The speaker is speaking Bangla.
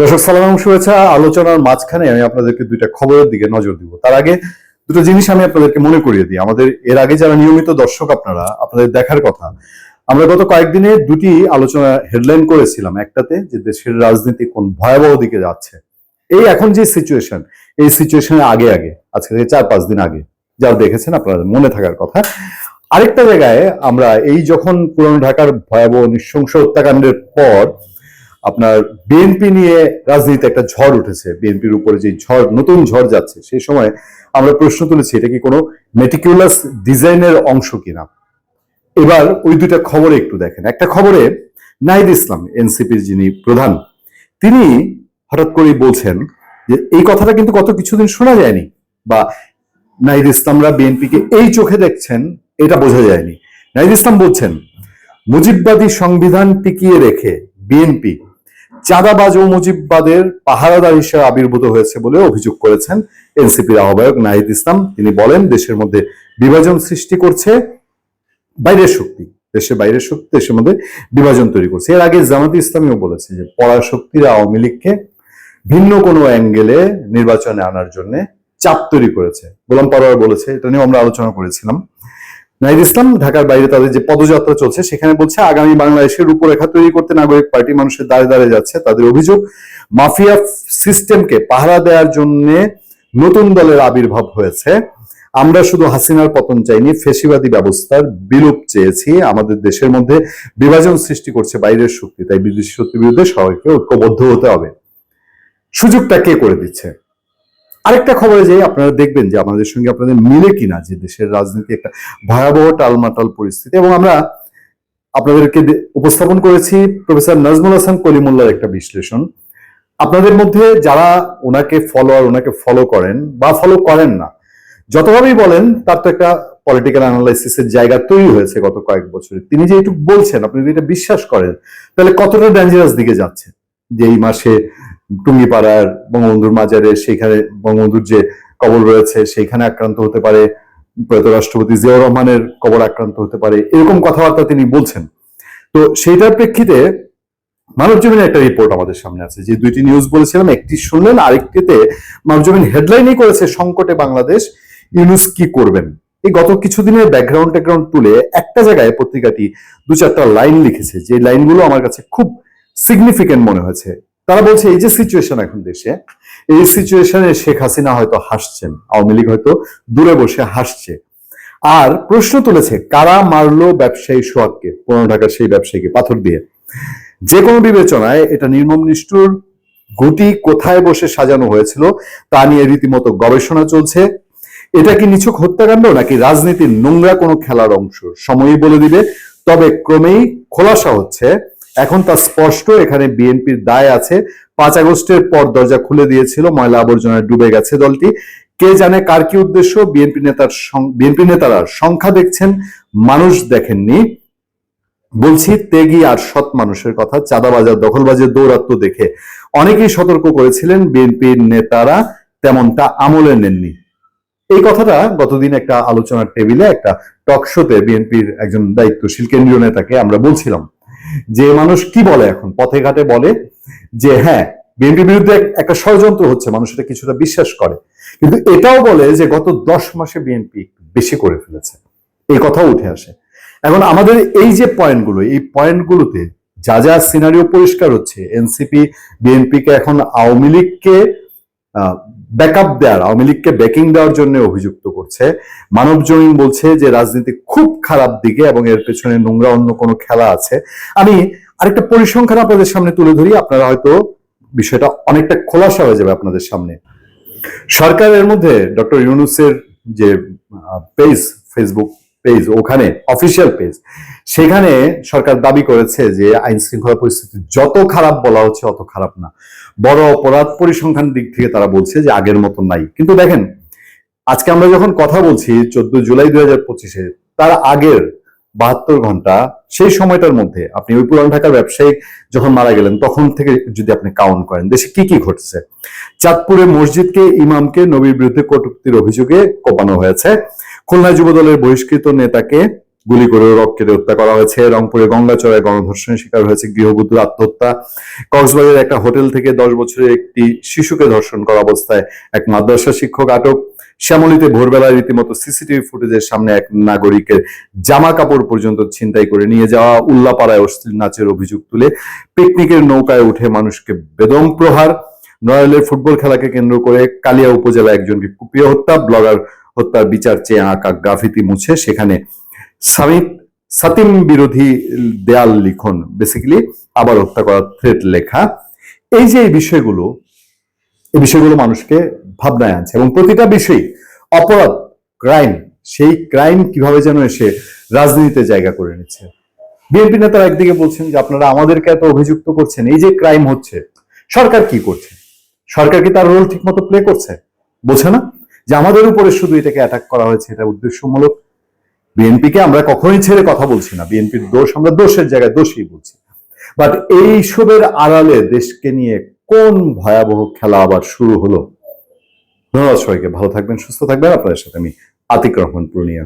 দর্শক, সালাম শুভেচ্ছা। আলোচনার মাঝখানে আমি আপনাদেরকে দুইটা খবরের দিকে নজর দিব। তার আগে দুটো জিনিস আমি আপনাদেরকে মনে করিয়ে দিই। আমাদের এর আগে যারা নিয়মিত দর্শক আপনারা, আপনাদের দেখার কথা, আমরা গত কয়েকদিনে দুটি আলোচনা হেডলাইন করেছিলাম একটাতে যে দেশের রাজনীতি কোন ভয়াবহ দিকে যাচ্ছে। এই এখন যে সিচুয়েশন এই সিচুয়েশনের আগে আগে, আজকে থেকে চার পাঁচ দিন আগে যা দেখেছেন আপনাদের মনে থাকার কথা, আরেকটা জায়গায় আমরা এই যখন পুরানো ঢাকার ভয়াবহ নৃশংস হত্যাকাণ্ডের পর আপনার বিএনপি নিয়ে রাজনীতিতে একটা ঝড় উঠেছে। বিএনপির উপরে যে ঝড়, নতুন ঝড় যাচ্ছে, সেই সময় আমরা প্রশ্ন তুলেছি, এটা কি কোনো মেটিকুলাস ডিজাইনের অংশ কিনা? এবার ওই দুইটা খবরে একটু দেখেন। একটা খবরে নাহিদ ইসলাম, এনসিপির যিনি প্রধান, তিনি হঠাৎ করেই বলছেন যে, এই কথাটা কিন্তু গত কিছুদিন শোনা যায়নি বা নাহিদ ইসলামরা বিএনপিকে এই চোখে দেখছেন, এটা বোঝা যায়নি। নাহিদ ইসলাম বলছেন, মুজিববাদী সংবিধান টিকিয়ে রেখে বিএনপি চাঁদাবাজ ও মুজিববাদের পাহারাদার হিসেবে আবির্ভূত হয়েছে বলে অভিযোগ করেছেন এনসিপির আহ্বায়ক নাহিদ ইসলাম। তিনি বলেন, দেশের মধ্যে বিভাজন সৃষ্টি করছে, বাইরের শক্তি, দেশের বাইরের শক্তি, দেশের মধ্যে বিভাজন তৈরি করছে। এর আগে জামাতি ইসলামীও বলেছে যে পড়া শক্তিরা আওয়ামী লীগকে ভিন্ন কোনো অ্যাঙ্গেলে নির্বাচনে আনার জন্য চাপ তৈরি করেছে। গোলাম পরোয়ার বলেছে, এটা নিয়েও আমরা আলোচনা করেছিলাম। নাহিদ ইসলাম, ঢাকার বাইরে তাদের যে পদযাত্রা চলছে, সেখানে বলছে আগামী বাংলাদেশের রূপরেখা তৈরি করতে নাগরিক পার্টি মানুষের দাঁড়ে দাঁড়িয়ে যাচ্ছে। তাদের অভিযোগ, মাফিয়া সিস্টেমকে পাহারা দেওয়ার জন্য নতুন দলের আবির্ভাব হয়েছে। আমরা শুধু হাসিনার পতন চাইনি, ফেসিবাদী ব্যবস্থার বিলোপ চেয়েছি। আমাদের দেশের মধ্যে বিভাজন সৃষ্টি করছে বাইরের শক্তি, তাই বিদেশি শক্তির বিরুদ্ধে সবাইকে ঐক্যবদ্ধ হতে হবে। সুযোগটা কে করে দিচ্ছে? আরেকটা খবরে যে আপনারা দেখবেন যে আমাদের সঙ্গে আপনাদের মিলে কিনা যে দেশের রাজনীতি একটা ভয়াবহ টালমাটাল পরিস্থিতি। এবং আমরা আপনাদেরকে উপস্থাপন করেছি প্রফেসর নাজমুল হাসান কলিমুল্লার একটা বিশ্লেষণ। আপনাদের মধ্যে যারা ওনাকে ফলোয়ার ওনাকে ফলো করেন বা ফলো করেন না, যতভাবেই বলেন, তার তো একটা পলিটিক্যাল অ্যানালাইসিসের জায়গা তৈরি হয়েছে গত কয়েক বছরে। তিনি যে একটু বলছেন, আপনি যদি এটা বিশ্বাস করেন, তাহলে কতটা ডেঞ্জারাস দিকে যাচ্ছে যে এই মাসে টুঙ্গিপাড়ার বঙ্গবন্ধুর মাজারে, সেখানে বঙ্গবন্ধুর যে কবর রয়েছে সেইখানে আক্রান্ত হতে পারে প্রয়াত রাষ্ট্রপতি জিয়াউর রহমানের কবর আক্রান্ত হতে পারে, এরকম কথাবার্তা তিনি বলছেন। তো সেইটার প্রেক্ষিতে মানব জমিনের একটা রিপোর্ট আমাদের সামনে আছে, যে দুইটি নিউজ বলেছিলাম, একটি শুনলেন, আরেকটিতে মানব জমিন হেডলাইনই করেছে, সংকটে বাংলাদেশ, ইউনুস কি করবেন? এই গত কিছুদিনের ব্যাকগ্রাউন্ড ট্যাকগ্রাউন্ড তুলে একটা জায়গায় পত্রিকাটি দু চারটা লাইন লিখেছে, যে লাইনগুলো আমার কাছে খুব সিগনিফিকেন্ট মনে হয়েছে। তারা বলছে, এই যে সিচুয়েশন এখন দেশে, এই সিচুয়েশনে শেখ হাসিনা হয়তো হাসছেন, আওয়ামী লীগ হয়তো দূরে বসে হাসছে। আর প্রশ্ন তুলেছে, কারা মারলো ব্যবসায়ী সোহাগকে পুরনো ঢাকার সেই ব্যবসায়ীকে, পাথর দিয়ে? যে কোনো বিবেচনায় এটা নির্মম নিষ্ঠুর, গুটি কোথায় বসে সাজানো হয়েছিল তা নিয়ে রীতিমতো গবেষণা চলছে। এটা কি নিছক হত্যাকাণ্ড, নাকি রাজনীতির নোংরা কোনো খেলার অংশ? সময়ই বলে দিবে, তবে ক্রমেই খোলাসা হচ্ছে। এখন তা স্পষ্ট, এখানে বিএনপির দায় আছে। পাঁচ আগস্টের পর দরজা খুলে দিয়েছিল, ময়লা আবর্জনায় ডুবে গেছে দলটি। কে জানে কার কি উদ্দেশ্য? বিএনপি নেতার বিএনপি নেতারা সংখ্যা দেখছেন, মানুষ দেখেননি। বলছি, তেগি আর সৎ মানুষের কথা, চাঁদাবাজার, দখলবাজের দৌরাত্ম দেখে। অনেকেই সতর্ক করেছিলেন, বিএনপির নেতারা তেমনটা আমলে নেননি। এই কথাটা গতদিন একটা আলোচনার টেবিলে, একটা টক শোতে বিএনপির একজন দায়িত্বশীল কেন্দ্রীয় নেতাকে আমরা বলছিলাম। যে মানুষ কি বলে এখন? পথে ঘাটে বলে যে হ্যাঁ বিএনপির বিরুদ্ধে একটা ষড়যন্ত্র হচ্ছে, মানুষ এটা কিছুটা বিশ্বাস করে। কিন্তু এটাও বলে যে গত দশ মাসে বিএনপি বেশি করে ফেলেছে। এই কথাও উঠে আসে। এখন আমাদের এই যে পয়েন্টগুলো, এই পয়েন্টগুলোতে যা যা সিনারিও পরিষ্কার হচ্ছে এনসিপি বিএনপি কে এখন আওয়ামী লীগকে ব্যাকআপ দেওয়ার, আওয়ামী লীগকে ব্যাকিং দেওয়ার জন্য অভিযুক্ত করছে। মানব জমিন বলছে যে, রাজনীতি খুব খারাপ দিকে এবং এর পেছনে নোংরা অন্য কোনো খেলা আছে। আমি আরেকটা পরিসংখ্যান আপনাদের সামনে তুলে ধরি, আপনারা হয়তো বিষয়টা অনেকটা খোলাসা হয়ে যাবে আপনাদের সামনে। সরকারের মধ্যে ডক্টর ইউনুসের যে পেজ ফেসবুক পেজ ওখানে অফিসিয়াল পেজ সেখানে সরকার দাবি করেছে যে আইন শৃঙ্খলা পরিস্থিতি যত খারাপ বলা হচ্ছে অত খারাপ না। বড় অপরাধ পরিসংখ্যান দিক থেকে তারা বলছে যে আগের মতো নাই। কিন্তু দেখেন, আজকে আমরা যখন কথা বলছি চোদ্দ জুলাই দুই হাজার পঁচিশে, তার আগের বাহাত্তর ঘণ্টা, সেই সময়টার মধ্যে আপনি ওই পুরান ঢাকার ব্যবসায়ী যখন মারা গেলেন, তখন থেকে যদি আপনি কাউন্ট করেন, দেশে কি কি ঘটছে? চাঁদপুরে মসজিদকে, ইমামকে, নবীর বিরুদ্ধে কটুক্তির অভিযোগে কোপানো হয়েছে। খুলনা যুবদলের বহিষ্কৃত নেতাকে গুলি করে রক কেটে হত্যা করা হয়েছে। রংপুরে গঙ্গাচড়ায় গণধর্ষণের শিকার হয়েছে গৃহবধূ আত্মহত্যা। কক্সবাজারের একটা হোটেল থেকে দশ বছরের একটি শিশুকে ধর্ষণ করা অবস্থায় এক মাদ্রাসা শিক্ষক আটক। শ্যামলীতে ভোরবেলায় রীতিমতো সিসিটিভি ফুটেজের সামনে এক নাগরিকের জামা কাপড় পর্যন্ত ছিনতাই করে নিয়ে যাওয়া উল্লাপাড়ায় অশ্লীল নাচের অভিযোগ তুলে পিকনিকের নৌকায় উঠে মানুষকে বেদম প্রহার। নয়ালের ফুটবল খেলাকে কেন্দ্র করে কালিয়া উপজেলা একজনকে কুপিয়ে হত্যা। ব্লগার হত্যার বিচার চেয়ে আঁকা গ্রাফিতি মুছে সেখানে সামিত সাতিম বিরোধী দেয়াল লিখন বেসিক্যালি আবার হত্যা করার থ্রেট লেখা। এই যে এই বিষয়গুলো এই বিষয়গুলো মানুষকে ভাবনায় আনছে এবং প্রতিটা বিষয় অপরাধ ক্রাইম সেই ক্রাইম কীভাবে যেন এসে রাজনীতিতে জায়গা করে নিচ্ছে। বিএনপি নেতারা একদিকে বলছেন যে আপনারা আমাদেরকে এত অভিযুক্ত করছেন, এই যে ক্রাইম হচ্ছে, সরকার কি করছে? সরকার কি তার রোল ঠিক মতো প্লে করছে? বোঝে না? যে আমাদের উপরে শুধু এটাকে অ্যাটাক করা হয়েছে, এটা উদ্দেশ্যমূলক। বিএনপিকে আমরা কখনোই ছেড়ে কথা বলছি না। বিএনপির দোষ, আমরা দোষের জায়গায় দোষই বলছি। বাট এইসবের আড়ালে দেশকে নিয়ে কোন ভয়াবহ খেলা আবার শুরু হলো? ধন্যবাদ সবাইকে। ভালো থাকবেন, সুস্থ থাকবেন। আপনাদের সাথে আমি আতিক রহমান পূর্ণিয়া।